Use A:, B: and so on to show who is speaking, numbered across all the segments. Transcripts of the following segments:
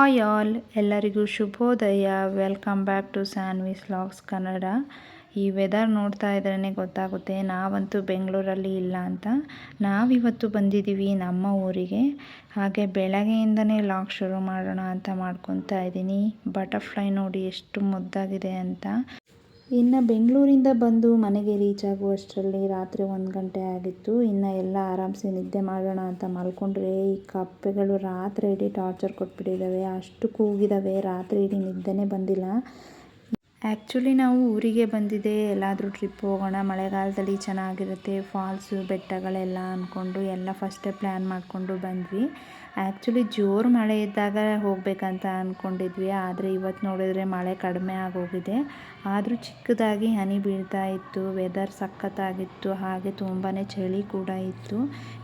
A: Hi all, ಎಲ್ಲರಿಗೂ ಶುಭೋದಯ. Welcome back to Sanvi's logs Kannada. ಈ ವೆದರ್ ನೋಡ್ತಾ ಇದ್ರೇ ಗೊತ್ತಾಗುತ್ತೆ, ನಾವಂತೂ ಬೆಂಗಳೂರಲ್ಲಿ ಇಲ್ಲ ಅಂತ. ನಾವಿವತ್ತು ಬಂದಿದ್ದೀವಿ ನಮ್ಮ ಊರಿಗೆ. ಹಾಗೆ ಬೆಳಗ್ಗೆಯಿಂದನೇ ಲಾಗ್ ಶುರು ಮಾಡೋಣ ಅಂತ ಮಾಡ್ಕೊತಾ ಇದ್ದೀನಿ. ಬಟರ್ಫ್ಲೈ ನೋಡಿ ಎಷ್ಟು ಮುದ್ದಾಗಿದೆ ಅಂತ. ಇನ್ನು ಬೆಂಗಳೂರಿಂದ ಬಂದು ಮನೆಗೆ ರೀಚ್ ಆಗುವಷ್ಟರಲ್ಲಿ ರಾತ್ರಿ ಒಂದು ಗಂಟೆ ಆಗಿತ್ತು. ಇನ್ನು ಎಲ್ಲ ಆರಾಮ್ಸೆ ನಿದ್ದೆ ಮಾಡೋಣ ಅಂತ ಮಲ್ಕೊಂಡ್ರೆ ಈ ಕಪ್ಪೆಗಳು ರಾತ್ರಿ ಇಡೀ ಟಾರ್ಚರ್ ಕೊಟ್ಬಿಟ್ಟಿದ್ದಾವೆ ಅಷ್ಟು ಕೂಗಿದಾವೆ. ರಾತ್ರಿ ಇಡೀ ನಿದ್ದೆನೇ ಬಂದಿಲ್ಲ. ಆ್ಯಕ್ಚುಲಿ ನಾವು ಊರಿಗೆ ಬಂದಿದೆ ಎಲ್ಲಾದರೂ ಟ್ರಿಪ್ ಹೋಗೋಣ. ಮಳೆಗಾಲದಲ್ಲಿ ಚೆನ್ನಾಗಿರುತ್ತೆ. ಫಾಲ್ಸು ಬೆಟ್ಟಗಳೆಲ್ಲ ಅಂದ್ಕೊಂಡು ಎಲ್ಲ ಫಸ್ಟೇ ಪ್ಲ್ಯಾನ್ ಮಾಡಿಕೊಂಡು ಬಂದ್ವಿ. ಆ್ಯಕ್ಚುಲಿ ಜೋರು ಮಳೆ ಇದ್ದಾಗ ಹೋಗಬೇಕಂತ ಅಂದ್ಕೊಂಡಿದ್ವಿ ಆದರೆ ಇವತ್ತು ನೋಡಿದರೆ ಮಳೆ ಕಡಿಮೆ ಆಗೋಗಿದೆ. ಆದರೂ ಚಿಕ್ಕದಾಗಿ ಹನಿ ಬೀಳ್ತಾ ಇತ್ತು. ವೆದರ್ ಸಖತ್ತಾಗಿತ್ತು. ಹಾಗೆ ತುಂಬಾ ಚಳಿ ಕೂಡ ಇತ್ತು.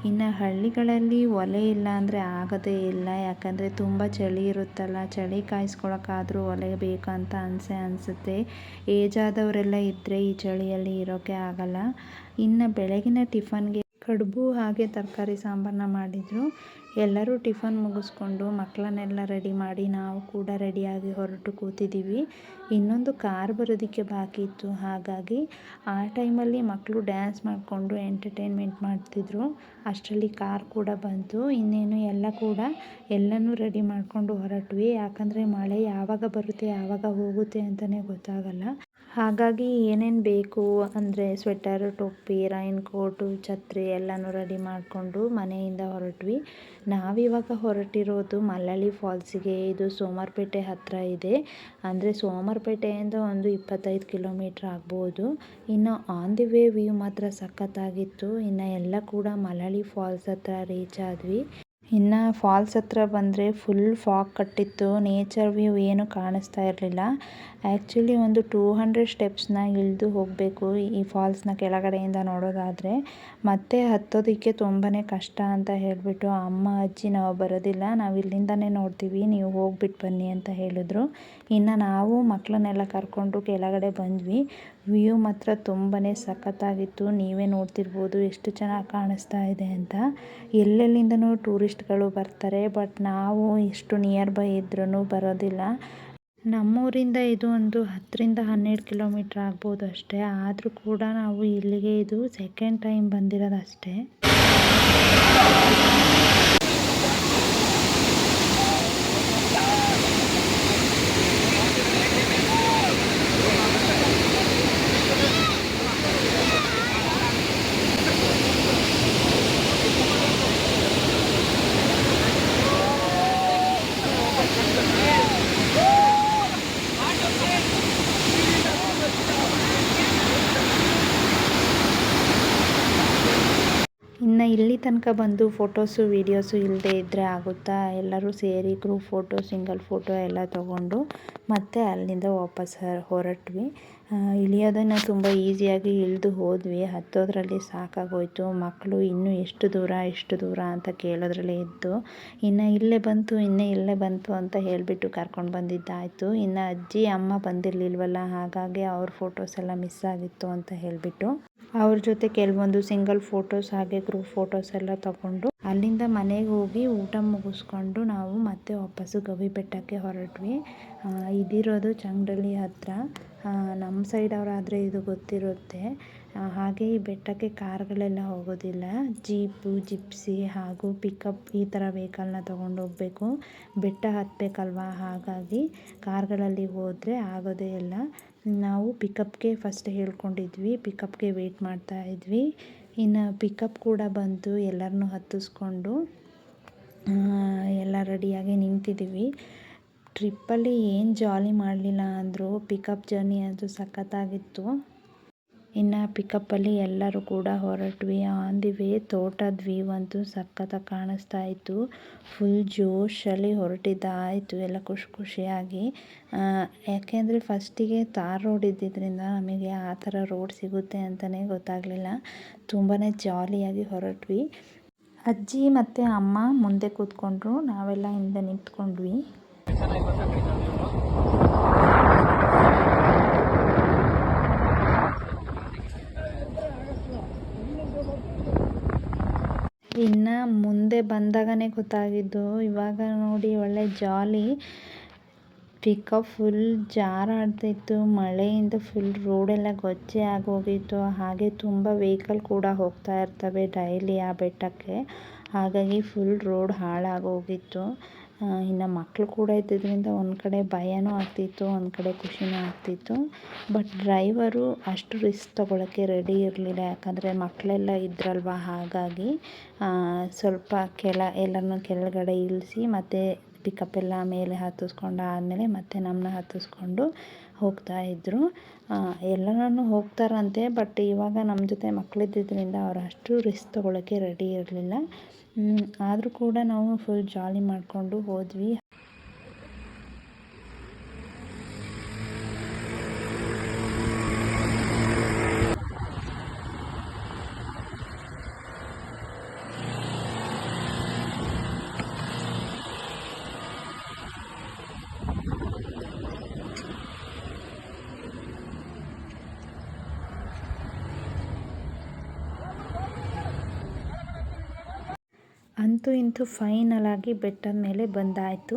A: ಇನ್ನು ಹಳ್ಳಿಗಳಲ್ಲಿ ಒಲೆ ಇಲ್ಲ ಅಂದರೆ ಆಗೋದೇ ಇಲ್ಲ. ಯಾಕಂದರೆ ತುಂಬ ಚಳಿ ಇರುತ್ತಲ್ಲ. ಚಳಿ ಕಾಯಿಸ್ಕೊಳಕ್ಕಾದರೂ ಒಲೆ ಬೇಕು ಅಂತ ಅನಿಸೆ ಅನಿಸುತ್ತೆ. ಏಜಾದವರೆಲ್ಲ ಇದ್ದರೆ ಈ ಚಳಿಯಲ್ಲಿ ಇರೋಕ್ಕೆ ಆಗಲ್ಲ. ಇನ್ನು ಬೆಳಗಿನ ಟಿಫನ್ಗೆ ಕಡುಬು ಹಾಗೆ ತರಕಾರಿ ಸಾಂಬಾರನ್ನ ಮಾಡಿದರು. ಎಲ್ಲರೂ ಟಿಫನ್ ಮುಗಿಸ್ಕೊಂಡು ಮಕ್ಕಳನ್ನೆಲ್ಲ ರೆಡಿ ಮಾಡಿ ನಾವು ಕೂಡ ರೆಡಿಯಾಗಿ ಹೊರಟು ಕೂತಿದ್ದೀವಿ. ಇನ್ನೊಂದು ಕಾರ್ ಬರೋದಕ್ಕೆ ಬಾಕಿ ಇತ್ತು. ಹಾಗಾಗಿ ಆ ಟೈಮಲ್ಲಿ ಮಕ್ಕಳು ಡ್ಯಾನ್ಸ್ ಮಾಡಿಕೊಂಡು ಎಂಟರ್ಟೈನ್ಮೆಂಟ್ ಮಾಡ್ತಿದ್ರು. ಅಷ್ಟರಲ್ಲಿ ಕಾರ್ ಕೂಡ ಬಂತು. ಇನ್ನೇನು ಎಲ್ಲ ಕೂಡ ಎಲ್ಲನೂ ರೆಡಿ ಮಾಡಿಕೊಂಡು ಹೊರಟ್ವಿ. ಯಾಕಂದರೆ ಮಳೆ ಯಾವಾಗ ಬರುತ್ತೆ, ಯಾವಾಗ ಹೋಗುತ್ತೆ ಅಂತಲೇ ಗೊತ್ತಾಗಲ್ಲ. ಹಾಗಾಗಿ ಏನೇನು ಬೇಕು ಅಂದರೆ ಸ್ವೆಟರು ಟೊಪ್ಪಿ ರೈನ್ ಕೋಟು ಛತ್ರಿ ಎಲ್ಲನೂ ರೆಡಿ ಮಾಡಿಕೊಂಡು ಮನೆಯಿಂದ ಹೊರಟ್ವಿ. ನಾವಿವಾಗ ಹೊರಟಿರೋದು ಮಲ್ಲಳ್ಳಿ ಫಾಲ್ಸಿಗೆ. ಇದು ಸೋಮಾರಪೇಟೆ ಹತ್ತಿರ ಇದೆ. ಅಂದರೆ ಸೋಮವಾರಪೇಟೆಯಿಂದ ಒಂದು ಇಪ್ಪತ್ತೈದು ಕಿಲೋಮೀಟ್ರ್ ಆಗ್ಬೋದು. ಇನ್ನು ಆನ್ ದಿ ವೇ ವ್ಯೂ ಮಾತ್ರ ಸಖತ್ತಾಗಿತ್ತು. ಇನ್ನು ಎಲ್ಲ ಕೂಡ ಮಲ್ಲಳ್ಳಿ ಫಾಲ್ಸ್ ಹತ್ರ ರೀಚ್ ಆದ್ವಿ. ಇನ್ನು ಫಾಲ್ಸ್ ಹತ್ರ ಬಂದರೆ ಫುಲ್ ಫಾಗ್ ಕಟ್ಟಿತ್ತು. ನೇಚರ್ ವ್ಯೂ ಏನು ಕಾಣಿಸ್ತಾ ಇರಲಿಲ್ಲ. ಆ್ಯಕ್ಚುಲಿ ಒಂದು ಟೂ ಹಂಡ್ರೆಡ್ ಸ್ಟೆಪ್ಸ್ನ ಇಳಿದು ಹೋಗಬೇಕು ಈ ಫಾಲ್ಸ್ನ ಕೆಳಗಡೆಯಿಂದ ನೋಡೋದಾದರೆ. ಮತ್ತೆ ಹತ್ತೋದಕ್ಕೆ ತುಂಬಾ ಕಷ್ಟ ಅಂತ ಹೇಳಿಬಿಟ್ಟು ಅಮ್ಮ, ಅಜ್ಜಿ ನಾವು ಬರೋದಿಲ್ಲ. ನಾವು ಇಲ್ಲಿಂದನೇ ನೋಡ್ತೀವಿ. ನೀವು ಹೋಗ್ಬಿಟ್ಟು ಬನ್ನಿ ಅಂತ ಹೇಳಿದ್ರು. ಇನ್ನು ನಾವು ಮಕ್ಕಳನ್ನೆಲ್ಲ ಕರ್ಕೊಂಡು ಕೆಳಗಡೆ ಬಂದ್ವಿ. ವ್ಯೂ ಮಾತ್ರ ತುಂಬಾ ಸಖತ್ತಾಗಿತ್ತು. ನೀವೇ ನೋಡ್ತಿರ್ಬೋದು ಎಷ್ಟು ಚೆನ್ನಾಗಿ ಕಾಣಿಸ್ತಾ ಇದೆ ಅಂತ. ಎಲ್ಲೆಲ್ಲಿಂದನೂ ಟೂರಿಸ್ಟ್ಗಳು ಬರ್ತಾರೆ, ಬಟ್ ನಾವು ಇಷ್ಟು ನಿಯರ್ ಬೈ ಇದ್ರೂ ಬರೋದಿಲ್ಲ. ನಮ್ಮೂರಿಂದ ಇದು ಒಂದು ಹತ್ತರಿಂದ ಹನ್ನೆರಡು ಕಿಲೋಮೀಟ್ರ್ ಆಗ್ಬೋದು ಅಷ್ಟೇ. ಆದರೂ ಕೂಡ ನಾವು ಇಲ್ಲಿಗೆ ಇದು ಸೆಕೆಂಡ್ ಟೈಮ್ ಬಂದಿರೋದು ಅಷ್ಟೇ ಇಲ್ಲಿ ತನಕ ಬಂದು ಫೋಟೋಸು, ವೀಡಿಯೋಸು ಇಲ್ಲದೆ ಇದ್ದರೆ ಆಗುತ್ತಾ? ಎಲ್ಲರೂ ಸೇರಿ ಗ್ರೂಪ್ ಫೋಟೋ ಸಿಂಗಲ್ ಫೋಟೋ ಎಲ್ಲ ತೊಗೊಂಡು ಮತ್ತೆ ಅಲ್ಲಿಂದ ವಾಪಸ್ ಹೊರಟ್ವಿ. ಇಳಿಯೋದನ್ನು ತುಂಬ ಈಸಿಯಾಗಿ ಇಳಿದು ಹೋದ್ವಿ. ಹತ್ತೋದ್ರಲ್ಲಿ ಸಾಕಾಗೋಯಿತು. ಮಕ್ಕಳು ಇನ್ನೂ ಎಷ್ಟು ದೂರ ಎಷ್ಟು ದೂರ ಅಂತ ಕೇಳೋದ್ರಲ್ಲೇ ಇದ್ದು, ಇನ್ನು ಇಲ್ಲೇ ಬಂತು, ಇನ್ನೇ ಇಲ್ಲೇ ಬಂತು ಅಂತ ಹೇಳಿಬಿಟ್ಟು ಕರ್ಕೊಂಡು ಬಂದಿದ್ದಾಯಿತು. ಇನ್ನು ಅಜ್ಜಿ, ಅಮ್ಮ ಬಂದಿರಲಿಲ್ವಲ್ಲ? ಹಾಗಾಗಿ ಅವ್ರ ಫೋಟೋಸ್ ಎಲ್ಲ ಮಿಸ್ ಆಗಿತ್ತು ಅಂತ ಹೇಳಿಬಿಟ್ಟು ಅವ್ರ ಜೊತೆ ಕೆಲವೊಂದು ಸಿಂಗಲ್ ಫೋಟೋಸ್ ಹಾಗೆ ಗ್ರೂಪ್ ಫೋಟೋಸ್ ಎಲ್ಲ ತಗೊಂಡು ಅಲ್ಲಿಂದ ಮನೆಗೆ ಹೋಗಿ ಊಟ ಮುಗಿಸ್ಕೊಂಡು ನಾವು ಮತ್ತೆ ವಾಪಸ್ಸು ಗವಿ ಬೆಟ್ಟಕ್ಕೆ ಹೊರಟ್ವಿ. ಇದಿರೋದು ಚಂಗಡಳ್ಳಿ ಹತ್ತಿರ ನಮ್ಮ ಸೈಡ್ ಅವರಾದರೆ ಇದು ಗೊತ್ತಿರುತ್ತೆ. ಹಾಗೆ ಈ ಬೆಟ್ಟಕ್ಕೆ ಕಾರ್ಗಳೆಲ್ಲ ಹೋಗೋದಿಲ್ಲ. ಜೀಪು ಜಿಪ್ಸಿ ಹಾಗೂ ಪಿಕಪ್ ಈ ಥರ ವೆಹಿಕಲ್ನ ತೊಗೊಂಡು ಹೋಗಬೇಕು. ಬೆಟ್ಟ ಹತ್ತಬೇಕಲ್ವ ಹಾಗಾಗಿ ಕಾರ್ಗಳಲ್ಲಿ ಹೋದರೆ ಆಗೋದೇ ಇಲ್ಲ. ನಾವು ಪಿಕಪ್ಗೆ ಫಸ್ಟ್ ಹೇಳ್ಕೊಂಡಿದ್ವಿ, ಪಿಕಪ್ಗೆ ಮಾಡ್ತಾ ಇದ್ವಿ. ಇನ್ನು ಪಿಕಪ್ ಕೂಡ ಬಂತು ಎಲ್ಲರನ್ನೂ ಹತ್ತಿಸ್ಕೊಂಡು ಎಲ್ಲ ರೆಡಿಯಾಗಿ ನಿಂತಿದ್ದೀವಿ ಟ್ರಿಪ್ಪಲ್ಲಿ ಏನು ಜಾಲಿ ಮಾಡಲಿಲ್ಲ ಅಂದರೂ, ಪಿಕಪ್ ಜರ್ನಿ ಅಂತೂ ಸಖತ್ತಾಗಿತ್ತು. ಇನ್ನು ಪಿಕಪ್ಪಲ್ಲಿ ಎಲ್ಲರೂ ಕೂಡ ಹೊರಟ್ವಿ. ಆನ್ ದಿ ವೇ ತೋಟದ ವ್ಯೂ ಅಂತೂ ಸಖತ್ತಾಗಿ ಕಾಣಿಸ್ತಾ ಇತ್ತು. ಫುಲ್ ಜೋಶಲ್ಲಿ ಹೊರಟಿದ್ದಾಯಿತು ಎಲ್ಲ ಖುಷಿ ಖುಷಿಯಾಗಿ. ಯಾಕೆಂದರೆ ಫಸ್ಟಿಗೆ ತಾರ್ ರೋಡ್ ಇದ್ದಿದ್ದರಿಂದ ನಮಗೆ ಆ ಥರ ರೋಡ್ ಸಿಗುತ್ತೆ ಅಂತಲೇ ಗೊತ್ತಾಗಲಿಲ್ಲ. ತುಂಬಾ ಜಾಲಿಯಾಗಿ ಹೊರಟ್ವಿ. ಅಜ್ಜಿ ಮತ್ತು ಅಮ್ಮ ಮುಂದೆ ಕೂತ್ಕೊಂಡ್ರು. ನಾವೆಲ್ಲ ಹಿಂದೆ ನಿಂತ್ಕೊಂಡ್ವಿ ಇನ್ನು ಮುಂದೆ ಬಂದಾಗನೇ ಗೊತ್ತಾಗಿದ್ದು, ಇವಾಗ ನೋಡಿ ಒಳ್ಳೆ ಜಾಲಿ. ಪಿಕಪ್ ಫುಲ್ ಜಾರಾಡ್ತಿತ್ತು, ಮಳೆಯಿಂದ ಫುಲ್ ರೋಡೆಲ್ಲ ಗೊಜ್ಜೆ ಆಗೋಗಿತ್ತು. ಹಾಗೆ ತುಂಬ ವೆಹಿಕಲ್ ಕೂಡ ಹೋಗ್ತಾ ಇರ್ತವೆ ಡೈಲಿ ಆ ಬೆಟ್ಟಕ್ಕೆ. ಹಾಗಾಗಿ ಫುಲ್ ರೋಡ್ ಹಾಳಾಗೋಗಿತ್ತು. ಇನ್ನು ಮಕ್ಕಳು ಕೂಡ ಇದ್ದಿದ್ದರಿಂದ ಒಂದು ಕಡೆ ಭಯನೂ ಆಗ್ತಿತ್ತು, ಒಂದು ಕಡೆ ಖುಷಿನೂ ಆಗ್ತಿತ್ತು. ಬಟ್ ಡ್ರೈವರು ಅಷ್ಟು ರಿಸ್ಕ್ ತೊಗೊಳಕ್ಕೆ ರೆಡಿ ಇರಲಿಲ್ಲ. ಯಾಕಂದರೆ ಮಕ್ಕಳೆಲ್ಲ ಇದ್ರಲ್ವ? ಹಾಗಾಗಿ ಸ್ವಲ್ಪ ಕೆಳ ಎಲ್ಲರನ್ನೂ ಕೆಳಗಡೆ ಇಳಿಸಿ ಮತ್ತು ಪಿಕಪ್ ಎಲ್ಲ ಮೇಲೆ ಹತ್ತಿಸ್ಕೊಂಡು ಆದಮೇಲೆ ಮತ್ತೆ ನಮ್ಮನ್ನ ಹತ್ತಿಸ್ಕೊಂಡು ಹೋಗ್ತಾ ಇದ್ದರು ಎಲ್ಲರೂ ಹೋಗ್ತಾರಂತೆ, ಬಟ್ ಇವಾಗ ನಮ್ಮ ಜೊತೆ ಮಕ್ಕಳಿದ್ದಿದ್ದರಿಂದ ಅವ್ರು ಅಷ್ಟು ರಿಸ್ಕ್ ತೊಗೊಳಕ್ಕೆ ರೆಡಿ ಇರಲಿಲ್ಲ. ಆದರೂ ಕೂಡ ನಾವು ಫುಲ್ ಜಾಲಿ ಮಾಡಿಕೊಂಡು ಹೋದ್ವಿ. ಅಂತೂ ಇಂತೂ ಫೈನಲ್ ಆಗಿ ಬೆಟ್ಟದ ಮೇಲೆ ಬಂದಾಯಿತು.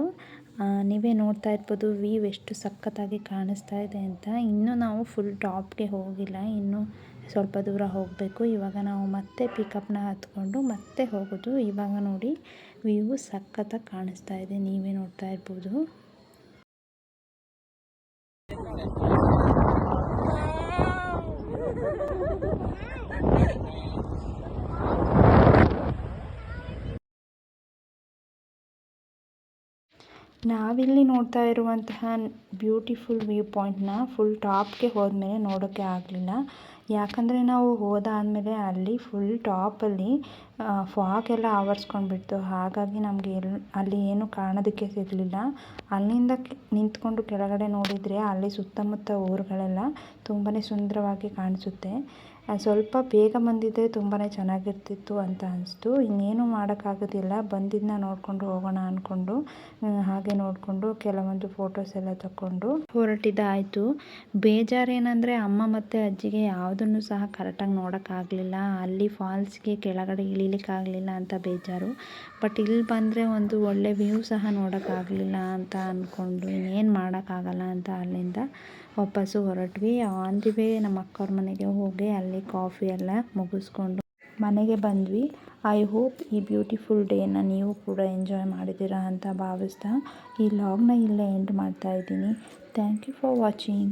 A: ನೀವೇ ನೋಡ್ತಾ ಇರ್ಬೋದು ವೀವ್ ಎಷ್ಟು ಸಖತ್ತಾಗಿ ಕಾಣಿಸ್ತಾ ಇದೆ ಅಂತ. ಇನ್ನೂ ನಾವು ಫುಲ್ ಟಾಪ್ಗೆ ಹೋಗಿಲ್ಲ. ಇನ್ನೂ ಸ್ವಲ್ಪ ದೂರ ಹೋಗಬೇಕು. ಇವಾಗ ನಾವು ಮತ್ತೆ ಪಿಕಪ್ನ ಹತ್ಕೊಂಡು ಮತ್ತೆ ಹೋಗೋದು. ಇವಾಗ ನೋಡಿ ವೀವು ಸಖತ್ತಾಗಿ ಕಾಣಿಸ್ತಾ ಇದೆ. ನೀವೇ ನೋಡ್ತಾ ಇರ್ಬೋದು. ನಾವಿಲ್ಲಿ ನೋಡ್ತಾ ಇರುವಂತಹ ಬ್ಯೂಟಿಫುಲ್ ವ್ಯೂ ನ ಫುಲ್ ಟಾಪ್ಗೆ ಹೋದ್ಮೇಲೆ ನೋಡೋಕ್ಕೆ ಆಗಲಿಲ್ಲ. ಯಾಕಂದರೆ ನಾವು ಹೋದಾದಮೇಲೆ ಅಲ್ಲಿ ಫುಲ್ ಟಾಪಲ್ಲಿ ಫಾಗ್ ಎಲ್ಲ ಆವರಿಸ್ಕೊಂಡ್ಬಿಡ್ತು. ಹಾಗಾಗಿ ನಮಗೆ ಎಲ್ಲಿ ಅಲ್ಲಿ ಏನು ಕಾಣೋದಕ್ಕೆ ಸಿಗಲಿಲ್ಲ. ಅಲ್ಲಿಂದ ನಿಂತ್ಕೊಂಡು ಕೆಳಗಡೆ ನೋಡಿದರೆ ಅಲ್ಲಿ ಸುತ್ತಮುತ್ತ ಊರುಗಳೆಲ್ಲ ತುಂಬಾ ಸುಂದರವಾಗಿ ಕಾಣಿಸುತ್ತೆ. ಸ್ವಲ್ಪ ಬೇಗ ಬಂದಿದ್ದರೆ ತುಂಬಾ ಚೆನ್ನಾಗಿರ್ತಿತ್ತು ಅಂತ ಅನಿಸ್ತು. ಇನ್ನೇನು ಮಾಡೋಕ್ಕಾಗೋದಿಲ್ಲ. ಬಂದಿದ್ದನ್ನ ನೋಡಿಕೊಂಡು ಹೋಗೋಣ ಅಂದ್ಕೊಂಡು ಹಾಗೆ ನೋಡಿಕೊಂಡು ಕೆಲವೊಂದು ಫೋಟೋಸ್ ಎಲ್ಲ ತಗೊಂಡು ಹೊರಟಿದ್ದಾಯಿತು. ಬೇಜಾರೇನೆಂದರೆ ಅಮ್ಮ ಮತ್ತು ಅಜ್ಜಿಗೆ ಯಾವುದನ್ನು ಸಹ ಕರೆಕ್ಟಾಗಿ ನೋಡೋಕ್ಕಾಗಲಿಲ್ಲ. ಅಲ್ಲಿ ಫಾಲ್ಸ್ಗೆ ಕೆಳಗಡೆ ಇಳಿಲಿಕ್ಕಾಗಲಿಲ್ಲ ಅಂತ ಬೇಜಾರು. ಬಟ್ ಇಲ್ಲಿ ಬಂದರೆ ಒಂದು ಒಳ್ಳೆ ವ್ಯೂ ಸಹ ನೋಡೋಕ್ಕಾಗಲಿಲ್ಲ ಅಂತ ಅಂದ್ಕೊಂಡು ಇನ್ನೇನು ಮಾಡೋಕ್ಕಾಗಲ್ಲ ಅಂತ ಅಲ್ಲಿಂದ ವಾಪಸ್ಸು ಹೊರಟ್ವಿ. ಆನ್ ದಿ ವೇ ನಮ್ಮ ಅಕ್ಕವ್ರ ಮನೆಗೆ ಹೋಗಿ ಅಲ್ಲಿ ಕಾಫಿ ಎಲ್ಲ ಮುಗಿಸ್ಕೊಂಡು ಮನೆಗೆ ಬಂದ್ವಿ. ಐ ಹೋಪ್ ಈ ಬ್ಯೂಟಿಫುಲ್ ಡೇನ ನೀವು ಕೂಡ ಎಂಜಾಯ್ ಮಾಡಿದ್ದೀರಾ ಅಂತ ಭಾವಿಸ್ತಾ ಈ ಲಾಗ್ನ ಇಲ್ಲೇ ಎಂಡ್ ಮಾಡ್ತಾ ಇದ್ದೀನಿ. Thank you for watching